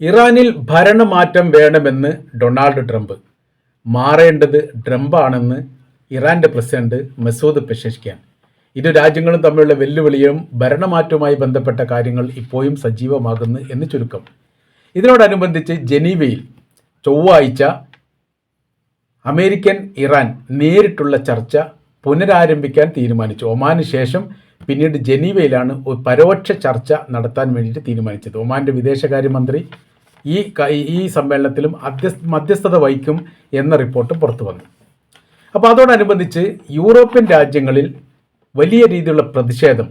ഇറാനിൽ ഭരണമാറ്റം വേണമെന്ന് Donald Trump. മാറേണ്ടത് ട്രംപാണെന്ന് ഇറാന്റെ പ്രസിഡന്റ് മസൂദ് പെഷഷ്കിയാൻ ഇരു രാജ്യങ്ങളും തമ്മിലുള്ള വെല്ലുവിളിയും ഭരണമാറ്റവുമായി ബന്ധപ്പെട്ട കാര്യങ്ങൾ ഇപ്പോഴും സജീവമാകുന്നു എന്ന് ചുരുക്കം. ഇതിനോടനുബന്ധിച്ച് ജനീവയിൽ ചൊവ്വാഴ്ച അമേരിക്കൻ ഇറാൻ നേരിട്ടുള്ള ചർച്ച പുനരാരംഭിക്കാൻ തീരുമാനിച്ചു. ഒമാന് ശേഷം പിന്നീട് ജനീവയിലാണ് ഒരു പരോക്ഷ ചർച്ച നടത്താൻ വേണ്ടിയിട്ട് തീരുമാനിച്ചത്. ഒമാന്റെ വിദേശകാര്യമന്ത്രി ഈ ഈ സമ്മേളനത്തിലും അധ്യസ് മധ്യസ്ഥത വഹിക്കും എന്ന റിപ്പോർട്ട് പുറത്തു വന്നു. അപ്പോൾ അതോടനുബന്ധിച്ച് യൂറോപ്യൻ രാജ്യങ്ങളിൽ വലിയ രീതിയിലുള്ള പ്രതിഷേധം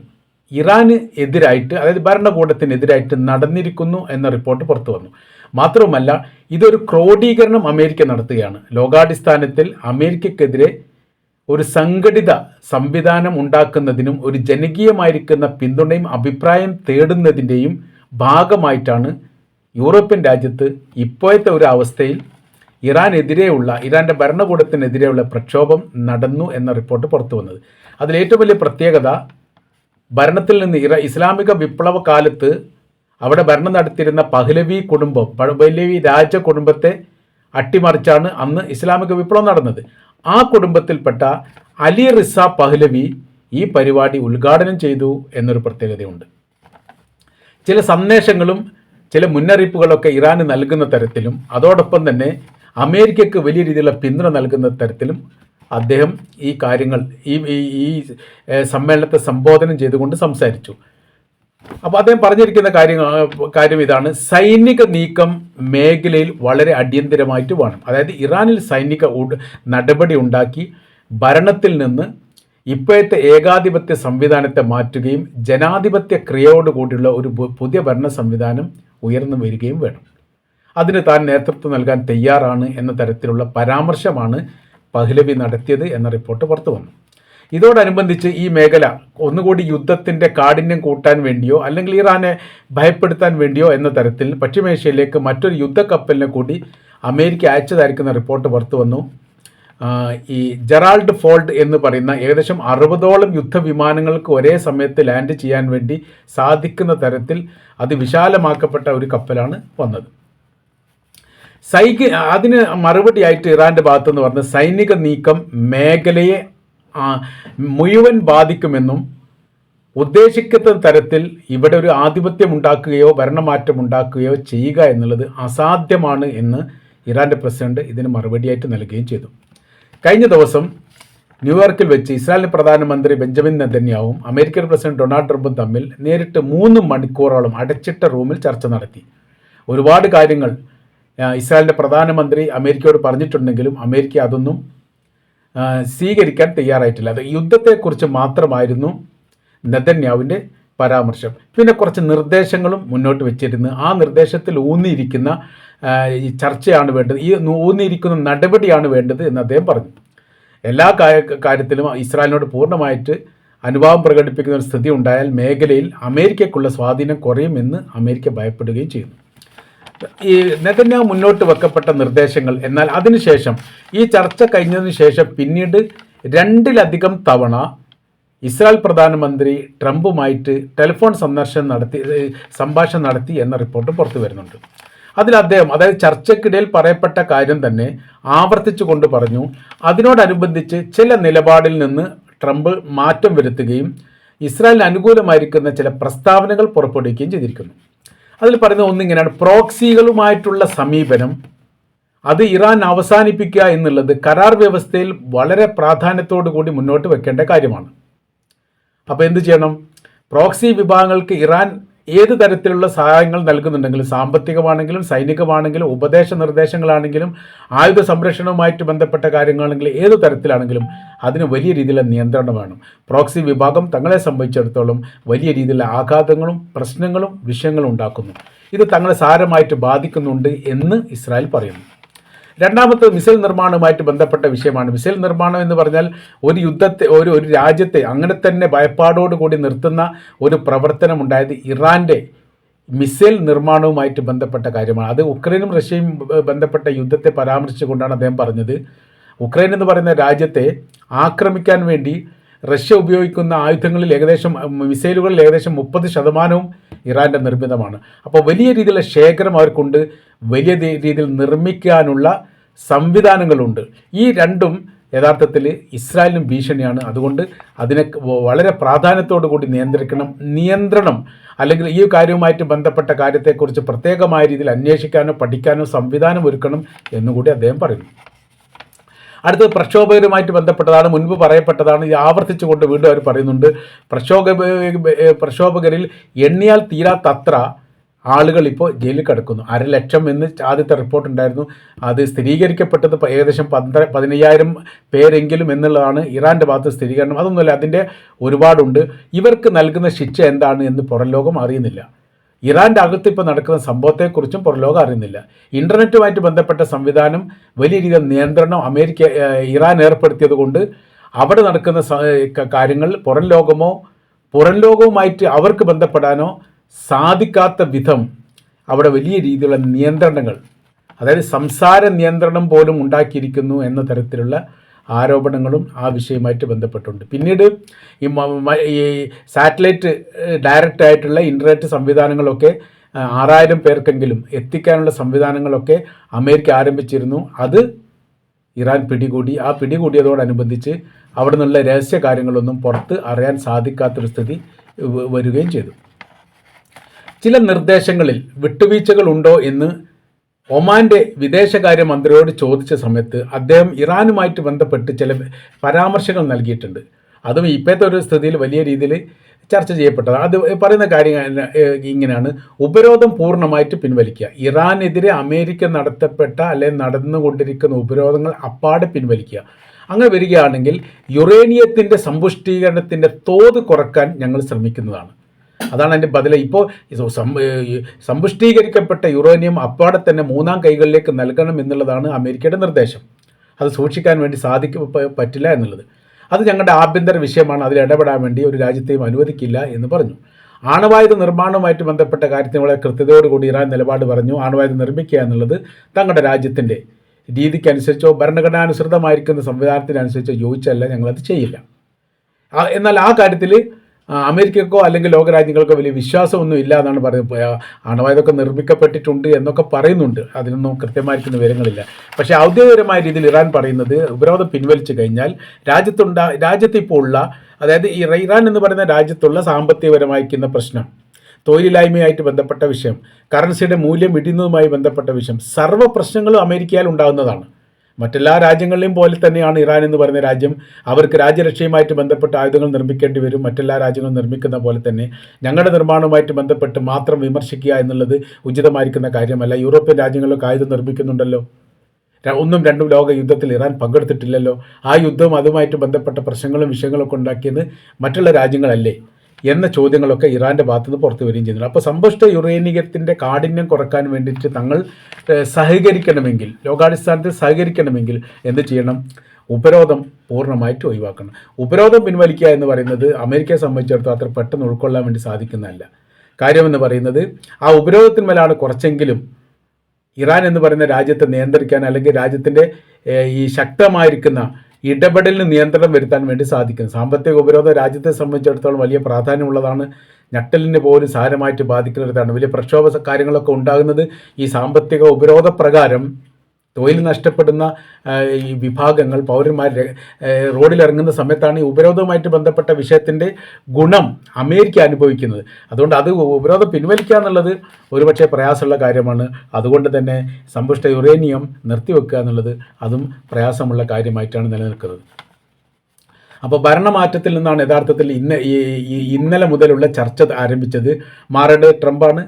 ഇറാന് എതിരായിട്ട് അതായത് ഭരണകൂടത്തിനെതിരായിട്ട് നടന്നിരിക്കുന്നു എന്ന റിപ്പോർട്ട് പുറത്തു വന്നു. മാത്രവുമല്ല ഇതൊരു ക്രോഡീകരണം അമേരിക്ക നടത്തുകയാണ്. ലോകാടിസ്ഥാനത്തിൽ അമേരിക്കക്കെതിരെ ഒരു സംഘടിത സംവിധാനം ഉണ്ടാക്കുന്നതിനും ഒരു ജനകീയമായിരിക്കുന്ന പിന്തുണയും അഭിപ്രായം തേടുന്നതിന്റെയും ഭാഗമായിട്ടാണ് യൂറോപ്യൻ രാജ്യത്ത് ഇപ്പോഴത്തെ ഒരു അവസ്ഥയിൽ ഇറാനെതിരെയുള്ള ഇറാന്റെ ഭരണകൂടത്തിനെതിരെയുള്ള പ്രക്ഷോഭം നടന്നു എന്ന റിപ്പോർട്ട് പുറത്തു വന്നത്. അതിൽ ഏറ്റവും വലിയ പ്രത്യേകത ഭരണത്തിൽ നിന്ന് ഇറ ഇസ്ലാമിക വിപ്ലവ കാലത്ത് അവിടെ ഭരണം നടത്തിയിരുന്ന പഹ്ലവി കുടുംബം പഹ്ലവി രാജ കുടുംബത്തെ അട്ടിമറിച്ചാണ് അന്ന് ഇസ്ലാമിക വിപ്ലവം നടന്നത്. ആ കുടുംബത്തിൽപ്പെട്ട അലി റിസ പഹ്ലവി ഈ പരിപാടി ഉദ്ഘാടനം ചെയ്തു എന്നൊരു പ്രത്യേകതയുണ്ട്. ചില സന്ദേശങ്ങളും ചില മുന്നറിയിപ്പുകളൊക്കെ ഇറാന് നൽകുന്ന തരത്തിലും അതോടൊപ്പം തന്നെ അമേരിക്കയ്ക്ക് വലിയ രീതിയിലുള്ള പിന്തുണ നൽകുന്ന തരത്തിലും അദ്ദേഹം ഈ കാര്യങ്ങൾ ഈ ഈ- സമ്മേളനത്തെ സംബോധനം ചെയ്തുകൊണ്ട് സംസാരിച്ചു. അപ്പോൾ അദ്ദേഹം പറഞ്ഞിരിക്കുന്ന കാര്യം കാര്യം ഇതാണ്. സൈനിക നീക്കം മേഖലയിൽ വളരെ അടിയന്തരമായിട്ട് വേണം. അതായത് ഇറാനിൽ സൈനിക നടപടി ഉണ്ടാക്കി ഭരണത്തിൽ നിന്ന് ഇപ്പോഴത്തെ ഏകാധിപത്യ സംവിധാനത്തെ മാറ്റുകയും ജനാധിപത്യ ക്രിയയോടുകൂടിയുള്ള ഒരു പുതിയ ഭരണ സംവിധാനം ഉയർന്നു വരികയും വേണം. അതിന് താൻ നേതൃത്വം നൽകാൻ തയ്യാറാണ് എന്ന തരത്തിലുള്ള പരാമർശമാണ് പഹ്ലവി നടത്തിയത് എന്ന റിപ്പോർട്ട് പുറത്തു വന്നു. ഇതോടനുബന്ധിച്ച് ഈ മേഖല ഒന്നുകൂടി യുദ്ധത്തിന്റെ കാഠിന്യം കൂട്ടാൻ വേണ്ടിയോ അല്ലെങ്കിൽ ഇറാനെ ഭയപ്പെടുത്താൻ വേണ്ടിയോ എന്ന തരത്തിൽ പശ്ചിമേഷ്യയിലേക്ക് മറ്റൊരു യുദ്ധക്കപ്പലിനെ കൂടി അമേരിക്ക അയച്ചതായിരിക്കുന്ന റിപ്പോർട്ട് പുറത്തു വന്നു. ഈ ജെറാൾഡ് ഫോൾഡ് എന്ന് പറയുന്ന ഏകദേശം അറുപതോളം യുദ്ധവിമാനങ്ങൾക്ക് ഒരേ സമയത്ത് ലാൻഡ് ചെയ്യാൻ വേണ്ടി സാധിക്കുന്ന തരത്തിൽ അതിവിശാലമാക്കപ്പെട്ട ഒരു കപ്പലാണ് വന്നത്. സൈനിക അതിന് മറുപടിയായിട്ട് ഇറാന്റെ ഭാഗത്തുനിന്ന് പറഞ്ഞ സൈനിക നീക്കം മേഖലയെ മുഴുവൻ ബാധിക്കുമെന്നും ഉദ്ദേശിക്കുന്ന തരത്തിൽ ഇവിടെ ഒരു ആധിപത്യം ഉണ്ടാക്കുകയോ ഭരണമാറ്റം ഉണ്ടാക്കുകയോ ചെയ്യുക എന്നുള്ളത് അസാധ്യമാണ് എന്ന് ഇറാന്റെ പ്രസിഡന്റ് ഇതിന് മറുപടിയായിട്ട് നൽകുകയും ചെയ്തു. കഴിഞ്ഞ ദിവസം ന്യൂയോർക്കിൽ വെച്ച് ഇസ്രായേൽ പ്രധാനമന്ത്രി ബെഞ്ചമിൻ നെതന്യാവും അമേരിക്കൻ പ്രസിഡന്റ് ഡൊണാൾഡ് ട്രംപും തമ്മിൽ നേരിട്ട് മൂന്ന് മണിക്കൂറോളം അടച്ചിട്ട റൂമിൽ ചർച്ച നടത്തി. ഒരുപാട് കാര്യങ്ങൾ ഇസ്രായേലിന്റെ പ്രധാനമന്ത്രി അമേരിക്കയോട് പറഞ്ഞിട്ടുണ്ടെങ്കിലും അമേരിക്ക അതൊന്നും സ്വീകരിക്കാൻ തയ്യാറായിട്ടില്ല. അത് യുദ്ധത്തെക്കുറിച്ച് മാത്രമായിരുന്നു നെതന്യാവിന്റെ പരാമർശം. പിന്നെ കുറച്ച് നിർദ്ദേശങ്ങളും മുന്നോട്ട് വെച്ചിരുന്നു. ആ നിർദ്ദേശത്തിൽ ഊന്നിയിരിക്കുന്ന ഈ ചർച്ചയാണ് വേണ്ടത്. ഈ ഊന്നിയിരിക്കുന്ന നടപടിയാണ് വേണ്ടത് എന്ന് അദ്ദേഹം പറഞ്ഞു. എല്ലാ കാര്യത്തിലും ഇസ്രായേലിനോട് പൂർണമായിട്ട് അനുഭാവം പ്രകടിപ്പിക്കുന്ന ഒരു സ്ഥിതി ഉണ്ടായാൽ മേഖലയിൽ അമേരിക്കയ്ക്കുള്ള സ്വാധീനം കുറയുമെന്ന് അമേരിക്ക ഭയപ്പെടുകയും ചെയ്യുന്നു. ഈ നെതന്യാഹു മുന്നോട്ട് വെക്കപ്പെട്ട നിർദ്ദേശങ്ങൾ. എന്നാൽ അതിനുശേഷം ഈ ചർച്ച കഴിഞ്ഞതിന് ശേഷം പിന്നീട് രണ്ടിലധികം തവണ ഇസ്രായേൽ പ്രധാനമന്ത്രി ട്രംപുമായിട്ട് ടെലിഫോൺ സന്ദർശനം നടത്തി സംഭാഷണം നടത്തി എന്ന റിപ്പോർട്ട് പുറത്തു വരുന്നുണ്ട്. അതിൽ അദ്ദേഹം അതായത് ചർച്ചയ്ക്കിടയിൽ പറയപ്പെട്ട കാര്യം തന്നെ ആവർത്തിച്ചു കൊണ്ട് പറഞ്ഞു അതിനോടനുബന്ധിച്ച് ചില നിലപാടിൽ നിന്ന് ട്രംപ് മാറ്റം വരുത്തുകയും ഇസ്രായേലിന് അനുകൂലമായിരിക്കുന്ന ചില പ്രസ്താവനകൾ പുറപ്പെടുവിക്കുകയും ചെയ്തിരിക്കുന്നു. അതിൽ പറയുന്ന ഒന്നിങ്ങനെയാണ്. പ്രോക്സികളുമായിട്ടുള്ള സമീപനം അത് ഇറാൻ അവസാനിപ്പിക്കുക എന്നുള്ളത് കരാർ വ്യവസ്ഥയിൽ വളരെ പ്രാധാന്യത്തോടു കൂടി മുന്നോട്ട് വെക്കേണ്ട കാര്യമാണ്. അപ്പോൾ എന്ത് ചെയ്യണം? പ്രോക്സി വിഭാഗങ്ങൾക്ക് ഇറാൻ ഏത് തരത്തിലുള്ള സഹായങ്ങൾ നൽകുന്നുണ്ടെങ്കിലും സാമ്പത്തികമാണെങ്കിലും സൈനികമാണെങ്കിലും ഉപദേശ നിർദ്ദേശങ്ങളാണെങ്കിലും ആയുധ സംരക്ഷണവുമായിട്ട് ബന്ധപ്പെട്ട കാര്യങ്ങളാണെങ്കിലും ഏത് തരത്തിലാണെങ്കിലും അതിന് വലിയ രീതിയിലുള്ള നിയന്ത്രണം വേണം. പ്രോക്സി വിഭാഗം തങ്ങളെ സംബന്ധിച്ചിടത്തോളം വലിയ രീതിയിലുള്ള ആഘാതങ്ങളും പ്രശ്നങ്ങളും വിഷയങ്ങളും ഉണ്ടാക്കുന്നു. ഇത് തങ്ങളെ സാരമായിട്ട് ബാധിക്കുന്നുണ്ട് എന്ന് ഇസ്രായേൽ പറയുന്നു. രണ്ടാമത്തെ മിസൈൽ നിർമ്മാണവുമായിട്ട് ബന്ധപ്പെട്ട വിഷയമാണ്. മിസൈൽ നിർമ്മാണം എന്ന് പറഞ്ഞാൽ ഒരു യുദ്ധത്തെ ഒരു ഒരു രാജ്യത്തെ അങ്ങനെ തന്നെ ഭയപ്പാടോടുകൂടി നിർത്തുന്ന ഒരു പ്രവർത്തനം ഉണ്ടായത് ഇറാന്റെ മിസൈൽ നിർമ്മാണവുമായിട്ട് ബന്ധപ്പെട്ട കാര്യമാണ്. അത് ഉക്രൈനും റഷ്യയും ബന്ധപ്പെട്ട യുദ്ധത്തെ പരാമർശിച്ചുകൊണ്ടാണ് അദ്ദേഹം പറഞ്ഞത്. ഉക്രൈൻ എന്ന് പറയുന്ന രാജ്യത്തെ ആക്രമിക്കാൻ വേണ്ടി റഷ്യ ഉപയോഗിക്കുന്ന ആയുധങ്ങളിൽ ഏകദേശം മിസൈലുകളിൽ ഏകദേശം മുപ്പത് ശതമാനവും ഇറാന്റെ നിർമ്മിതമാണ്. അപ്പോൾ വലിയ രീതിയിലുള്ള ശേഖരം അവർക്കുണ്ട്. വലിയ രീതിയിൽ നിർമ്മിക്കാനുള്ള സംവിധാനങ്ങളുണ്ട്. ഈ രണ്ടും യഥാർത്ഥത്തിൽ ഇസ്രായേലിനും ഭീഷണിയാണ്. അതുകൊണ്ട് അതിനെ വളരെ പ്രാധാന്യത്തോടു കൂടി നിയന്ത്രിക്കണം. നിയന്ത്രണം അല്ലെങ്കിൽ ഈ കാര്യവുമായിട്ട് ബന്ധപ്പെട്ട കാര്യത്തെക്കുറിച്ച് പ്രത്യേകമായ രീതിയിൽ അന്വേഷിക്കാനോ പഠിക്കാനോ സംവിധാനം ഒരുക്കണം എന്നുകൂടി അദ്ദേഹം പറയുന്നു. അടുത്തത് പ്രക്ഷോഭകരുമായിട്ട് ബന്ധപ്പെട്ടതാണ് മുൻപ് പറയപ്പെട്ടതാണ് ഇത് ആവർത്തിച്ചുകൊണ്ട് വീണ്ടും അവർ പറയുന്നുണ്ട്. പ്രക്ഷോഭ പ്രക്ഷോഭകരിൽ എണ്ണിയാൽ തീരാത്തത്ര ആളുകൾ ഇപ്പോൾ ജയിലിൽ കിടക്കുന്നു. അര ലക്ഷം എന്ന് ആദ്യത്തെ റിപ്പോർട്ട് ഉണ്ടായിരുന്നു. അത് സ്ഥിരീകരിക്കപ്പെട്ടത് ഏകദേശം പന്ത്ര പതിനയ്യായിരം പേരെങ്കിലും എന്നുള്ളതാണ് ഇറാന്റെ ഭാഗത്ത് സ്ഥിരീകരണം. അതൊന്നുമല്ല അതിന്റെ ഒരുപാടുണ്ട്. ഇവർക്ക് നൽകുന്ന ശിക്ഷ എന്താണ് എന്ന് പുറം ലോകം അറിയുന്നില്ല. ഇറാന്റെ അകത്ത് ഇപ്പോൾ നടക്കുന്ന സംഭവത്തെക്കുറിച്ചും പുറലോകം അറിയുന്നില്ല. ഇന്റർനെറ്റുമായിട്ട് ബന്ധപ്പെട്ട സംവിധാനം വലിയ രീതിയിൽ നിയന്ത്രണം അമേരിക്ക ഇറാൻ ഏർപ്പെടുത്തിയത് കൊണ്ട് അവിടെ നടക്കുന്ന കാര്യങ്ങൾ പുറം ലോകമോ പുറം ലോകവുമായിട്ട് അവർക്ക് ബന്ധപ്പെടാനോ സാധിക്കാത്ത വിധം അവിടെ വലിയ രീതിയിലുള്ള നിയന്ത്രണങ്ങൾ അതായത് സംസാര നിയന്ത്രണം പോലും ഉണ്ടാക്കിയിരിക്കുന്നു എന്ന തരത്തിലുള്ള ആരോപണങ്ങളും ആ വിഷയവുമായിട്ട് ബന്ധപ്പെട്ടുണ്ട്. പിന്നീട് ഈ സാറ്റലൈറ്റ് ഡയറക്റ്റ് ആയിട്ടുള്ള ഇന്റർനെറ്റ് സംവിധാനങ്ങളൊക്കെ ആറായിരം പേർക്കെങ്കിലും എത്തിക്കാനുള്ള സംവിധാനങ്ങളൊക്കെ അമേരിക്ക ആരംഭിച്ചിരുന്നു. അത് ഇറാൻ പിടികൂടി. ആ പിടികൂടിയതോടനുബന്ധിച്ച് അവിടെ നിന്നുള്ള രഹസ്യ കാര്യങ്ങളൊന്നും പുറത്ത് അറിയാൻ സാധിക്കാത്തൊരു സ്ഥിതി വരികയും ചെയ്തു. ചില നിർദ്ദേശങ്ങളിൽ വിട്ടുവീഴ്ചകളുണ്ടോ എന്ന് ഒമാന്റെ വിദേശകാര്യമന്ത്രിയോട് ചോദിച്ച സമയത്ത് അദ്ദേഹം ഇറാനുമായിട്ട് ബന്ധപ്പെട്ട് ചില പരാമർശങ്ങൾ നൽകിയിട്ടുണ്ട്. അതും ഇപ്പോഴത്തെ ഒരു സ്ഥിതിയിൽ വലിയ രീതിയിൽ ചർച്ച ചെയ്യപ്പെട്ടത് അത് പറയുന്ന കാര്യം ഇങ്ങനെയാണ്. ഉപരോധം പൂർണമായിട്ട് പിൻവലിക്കുക. ഇറാനെതിരെ അമേരിക്ക നടത്തപ്പെട്ട അല്ലെങ്കിൽ നടന്നുകൊണ്ടിരിക്കുന്ന ഉപരോധങ്ങൾ അപ്പാടെ പിൻവലിക്കുക. അങ്ങനെ വരികയാണെങ്കിൽ യുറേനിയത്തിന്റെ സമ്പുഷ്ടീകരണത്തിന്റെ തോത് കുറയ്ക്കാൻ ഞങ്ങൾ ശ്രമിക്കുന്നതാണ്. അതാണ് അതിന്റെ ബദല. ഇപ്പോൾ സമ്പുഷ്ടീകരിക്കപ്പെട്ട യുറേനിയം അപ്പാടെ തന്നെ മൂന്നാം കൈകളിലേക്ക് നൽകണം എന്നുള്ളതാണ് അമേരിക്കയുടെ നിർദ്ദേശം. അത് സൂക്ഷിക്കാൻ വേണ്ടി സാധിക്ക പറ്റില്ല എന്നുള്ളത്. അത് ഞങ്ങളുടെ ആഭ്യന്തര വിഷയമാണ്. അതിൽ ഇടപെടാൻ വേണ്ടി ഒരു രാജ്യത്തെയും അനുവദിക്കില്ല എന്ന് പറഞ്ഞു. ആണവായുധ നിർമ്മാണവുമായിട്ട് ബന്ധപ്പെട്ട കാര്യത്തിന് വളരെ കൃത്യതയോടുകൂടി ഇറാൻ നിലപാട് പറഞ്ഞു. ആണവായുധം നിർമ്മിക്കുക എന്നുള്ളത് തങ്ങളുടെ രാജ്യത്തിന്റെ രീതിക്കനുസരിച്ചോ ഭരണഘടനാനുസൃതമായിരിക്കുന്ന സംവിധാനത്തിനനുസരിച്ചോ യോജിച്ചല്ല. ഞങ്ങളത് ചെയ്യില്ല. എന്നാൽ ആ കാര്യത്തിൽ അമേരിക്കക്കോ അല്ലെങ്കിൽ ലോകരാജ്യങ്ങൾക്കോ വലിയ വിശ്വാസമൊന്നും ഇല്ല എന്നാണ് പറയുന്നത്. അണവായുധമൊക്കെ നിർമ്മിക്കപ്പെട്ടിട്ടുണ്ട് എന്നൊക്കെ പറയുന്നുണ്ട്. അതിനൊന്നും കൃത്യമായിരിക്കുന്ന വിവരങ്ങളില്ല. പക്ഷേ ഔദ്യോഗികപരമായ രീതിയിൽ ഇറാൻ പറയുന്നത് ഉപരോധം പിൻവലിച്ചു കഴിഞ്ഞാൽ രാജ്യത്തുണ്ട രാജ്യത്ത് ഇപ്പോൾ ഉള്ള അതായത് ഈ ഇറാൻ എന്ന് പറയുന്ന രാജ്യത്തുള്ള സാമ്പത്തികപരമായിരിക്കുന്ന പ്രശ്നം തൊഴിലില്ലായ്മയായിട്ട് ബന്ധപ്പെട്ട വിഷയം കറൻസിയുടെ മൂല്യം ഇടിയുന്നതുമായി ബന്ധപ്പെട്ട വിഷയം സർവ പ്രശ്നങ്ങളും അമേരിക്കയിൽ ഉണ്ടാകുന്നതാണ്. മറ്റെല്ലാ രാജ്യങ്ങളിലെയും പോലെ തന്നെയാണ് ഇറാൻ എന്ന് പറയുന്ന രാജ്യം. അവർക്ക് രാജ്യരക്ഷയുമായിട്ട് ബന്ധപ്പെട്ട ആയുധങ്ങൾ നിർമ്മിക്കേണ്ടി വരും. മറ്റെല്ലാ രാജ്യങ്ങളും നിർമ്മിക്കുന്ന പോലെ തന്നെ ഞങ്ങളുടെ നിർമ്മാണവുമായിട്ട് ബന്ധപ്പെട്ട് മാത്രം വിമർശിക്കുക എന്നുള്ളത് ഉചിതമായിരിക്കുന്ന കാര്യമല്ല. യൂറോപ്യൻ രാജ്യങ്ങളിലൊക്കെ ആയുധം നിർമ്മിക്കുന്നുണ്ടല്ലോ. ഒന്നും രണ്ടും ലോക യുദ്ധത്തിൽ ഇറാൻ പങ്കെടുത്തിട്ടില്ലല്ലോ. ആ യുദ്ധവും അതുമായിട്ട് ബന്ധപ്പെട്ട പ്രശ്നങ്ങളും വിഷയങ്ങളൊക്കെ ഉണ്ടാക്കിയത് മറ്റുള്ള രാജ്യങ്ങളല്ലേ? എന്ന ചോദ്യങ്ങളൊക്കെ ഇറാന്റെ ഭാഗത്തുനിന്ന് പുറത്തു വരികയും ചെയ്യുന്നു അപ്പോൾ സമ്പുഷ്ട യുറേനിയത്തിന്റെ കാഠിന്യം കുറയ്ക്കാൻ വേണ്ടിയിട്ട് തങ്ങൾ സഹകരിക്കണമെങ്കിൽ ലോകാടിസ്ഥാനത്തിൽ സഹകരിക്കണമെങ്കിൽ എന്ത് ചെയ്യണം? ഉപരോധം പൂർണമായിട്ട് ഒഴിവാക്കണം. ഉപരോധം പിൻവലിക്കുക എന്ന് പറയുന്നത് അമേരിക്കയെ സംബന്ധിച്ചിടത്തോളം അത്ര പെട്ടെന്ന് ഉൾക്കൊള്ളാൻ വേണ്ടി സാധിക്കുന്നതല്ല. കാര്യമെന്ന് പറയുന്നത് ആ ഉപരോധത്തിന്മേലാണ് കുറച്ചെങ്കിലും ഇറാൻ എന്ന് പറയുന്ന രാജ്യത്തെ നിയന്ത്രിക്കാൻ അല്ലെങ്കിൽ രാജ്യത്തിന്റെ ഈ ശക്തമായിരിക്കുന്ന ഇടപെടലിന് നിയന്ത്രണം വരുത്താൻ വേണ്ടി സാധിക്കുന്നു. സാമ്പത്തിക ഉപരോധം രാജ്യത്തെ സംബന്ധിച്ചിടത്തോളം വലിയ പ്രാധാന്യമുള്ളതാണ്. ഞെട്ടലിനെ പോലും സാരമായിട്ട് ബാധിക്കുന്നതാണ് വലിയ പ്രക്ഷോഭ കാര്യങ്ങളൊക്കെ ഉണ്ടാകുന്നത് ഈ സാമ്പത്തിക ഉപരോധ പ്രകാരം തൊഴിൽ നഷ്ടപ്പെടുന്ന ഈ വിഭാഗങ്ങൾ പൗരന്മാർ റോഡിലിറങ്ങുന്ന സമയത്താണ് ഈ ഉപരോധവുമായിട്ട് ബന്ധപ്പെട്ട വിഷയത്തിന്റെ ഗുണം അമേരിക്ക അനുഭവിക്കുന്നത്. അതുകൊണ്ട് അത് ഉപരോധം പിൻവലിക്കുക എന്നുള്ളത് ഒരുപക്ഷെ പ്രയാസമുള്ള കാര്യമാണ്. അതുകൊണ്ട് തന്നെ സമ്പുഷ്ട യുറേനിയം നിർത്തിവെക്കുക എന്നുള്ളത് അതും പ്രയാസമുള്ള കാര്യമായിട്ടാണ് നിലനിൽക്കുന്നത്. അപ്പോൾ ഭരണമാറ്റത്തിൽ നിന്നാണ് യഥാർത്ഥത്തിൽ ഇന്ന ഇന്നലെ മുതലുള്ള ചർച്ച ആരംഭിച്ചത്. മാറേണ്ടത് ട്രംപാണ്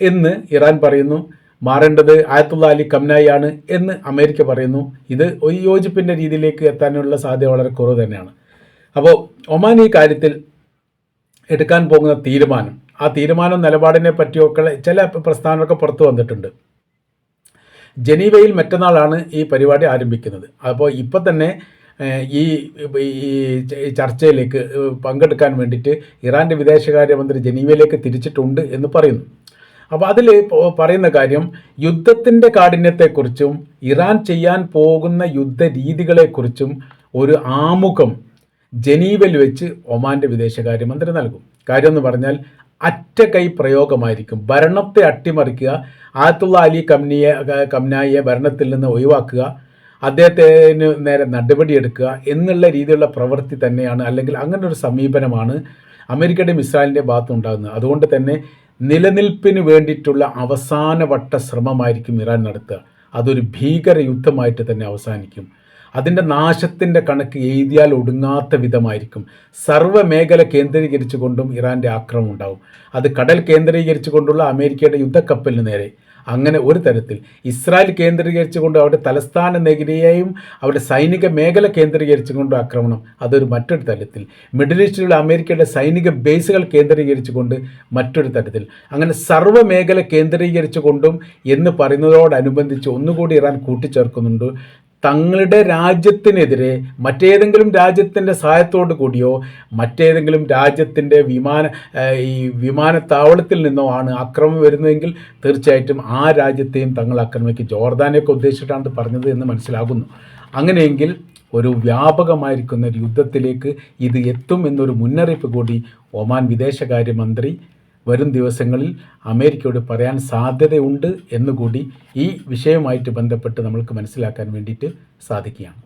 എന്ന് ഇറാൻ പറയുന്നു. മാറേണ്ടത് ആയത്തുള്ള അലി കംനായിയാണ് എന്ന് അമേരിക്ക പറയുന്നു. ഇത് ഒരു യോജിപ്പിന്റെ രീതിയിലേക്ക് എത്താനുള്ള സാധ്യത വളരെ കുറവ് തന്നെയാണ്. അപ്പോൾ ഒമാൻ ഈ കാര്യത്തിൽ എടുക്കാൻ പോകുന്ന തീരുമാനം ആ തീരുമാനം നിലപാടിനെ പറ്റിയൊക്കെ ചില പ്രസ്ഥാനമൊക്കെ പുറത്തു വന്നിട്ടുണ്ട്. ജനീവയിൽ മറ്റന്നാളാണ് ഈ പരിപാടി ആരംഭിക്കുന്നത്. അപ്പോൾ ഇപ്പോൾ തന്നെ ഈ ഈ ചർച്ചയിലേക്ക് പങ്കെടുക്കാൻ വേണ്ടിയിട്ട് ഇറാന്റെ വിദേശകാര്യമന്ത്രി ജനീവയിലേക്ക് തിരിച്ചിട്ടുണ്ട് എന്ന് പറയുന്നു. അപ്പോൾ അതിൽ പറയുന്ന കാര്യം യുദ്ധത്തിന്റെ കാഠിന്യത്തെക്കുറിച്ചും ഇറാൻ ചെയ്യാൻ പോകുന്ന യുദ്ധ രീതികളെക്കുറിച്ചും ഒരു ആമുഖം ജനീവയിൽ വെച്ച് ഒമാന്റെ വിദേശകാര്യമന്ത്രി നൽകും. കാര്യം എന്ന് പറഞ്ഞാൽ അറ്റകൈ പ്രയോഗമായിരിക്കും. ഭരണത്തെ അട്ടിമറിക്കുക ആയത്തുള്ള അലി കമ്നിയെ കംനായിയെ ഭരണത്തിൽ നിന്ന് ഒഴിവാക്കുക അദ്ദേഹത്തിന് നേരെ നടപടിയെടുക്കുക എന്നുള്ള രീതിയിലുള്ള പ്രവൃത്തി തന്നെയാണ് അല്ലെങ്കിൽ അങ്ങനെ ഒരു സമീപനമാണ് അമേരിക്കയുടെയും ഇസ്രായേലിന്റെ ഭാഗത്തുണ്ടാകുന്നത് അതുകൊണ്ട് തന്നെ നിലനിൽപ്പിന് വേണ്ടിയിട്ടുള്ള അവസാനവട്ട ശ്രമമായിരിക്കും ഇറാൻ നടത്തുക. അതൊരു ഭീകര യുദ്ധമായിട്ട് തന്നെ അവസാനിക്കും. അതിന്റെ നാശത്തിന്റെ കണക്ക് എഴുതിയാൽ ഒടുങ്ങാത്ത വിധമായിരിക്കും. സർവ മേഖല കേന്ദ്രീകരിച്ചുകൊണ്ടും ഇറാന്റെ ആക്രമം ഉണ്ടാവും. അത് കടൽ കേന്ദ്രീകരിച്ചുകൊണ്ടുള്ള അമേരിക്കയുടെ യുദ്ധക്കപ്പലിന് നേരെ. അങ്ങനെ ഒരു തരത്തിൽ ഇസ്രായേൽ കേന്ദ്രീകരിച്ചുകൊണ്ട് അവരുടെ തലസ്ഥാന നഗരിയെയും അവരുടെ സൈനിക മേഖല കേന്ദ്രീകരിച്ചുകൊണ്ട് ആക്രമണം. അതൊരു മറ്റൊരു തരത്തിൽ മിഡിൽ ഈസ്റ്റിലുള്ള അമേരിക്കയുടെ സൈനിക ബേസുകൾ കേന്ദ്രീകരിച്ചുകൊണ്ട് മറ്റൊരു തരത്തിൽ. അങ്ങനെ സർവ മേഖല കേന്ദ്രീകരിച്ചുകൊണ്ടും എന്ന് പറയുന്നതോടനുബന്ധിച്ച് ഒന്നുകൂടി ഇറാൻ കൂട്ടിച്ചേർക്കുന്നുണ്ട്. തങ്ങളുടെ രാജ്യത്തിനെതിരെ മറ്റേതെങ്കിലും രാജ്യത്തിന്റെ സഹായത്തോടു കൂടിയോ മറ്റേതെങ്കിലും രാജ്യത്തിന്റെ വിമാന ഈ വിമാനത്താവളത്തിൽ നിന്നോ ആണ് ആക്രമണം വരുന്നതെങ്കിൽ തീർച്ചയായിട്ടും ആ രാജ്യത്തെയും തങ്ങൾ ആക്രമിക്കും. ജോർദാനെയൊക്കെ ഉദ്ദേശിച്ചിട്ടാണ് പറഞ്ഞത് എന്ന് മനസ്സിലാകുന്നു. അങ്ങനെയെങ്കിൽ ഒരു വ്യാപകമായിരിക്കുന്ന ഒരു യുദ്ധത്തിലേക്ക് ഇത് എത്തും എന്നൊരു മുന്നറിയിപ്പ് കൂടി ഒമാൻ വിദേശകാര്യമന്ത്രി വരും ദിവസങ്ങളിൽ അമേരിക്കയോട് പറയാൻ സാധ്യതയുണ്ട് എന്നുകൂടി ഈ വിഷയവുമായിട്ട് ബന്ധപ്പെട്ട് നമ്മൾക്ക് മനസ്സിലാക്കാൻ വേണ്ടിയിട്ട് സാധിക്കുകയാണ്.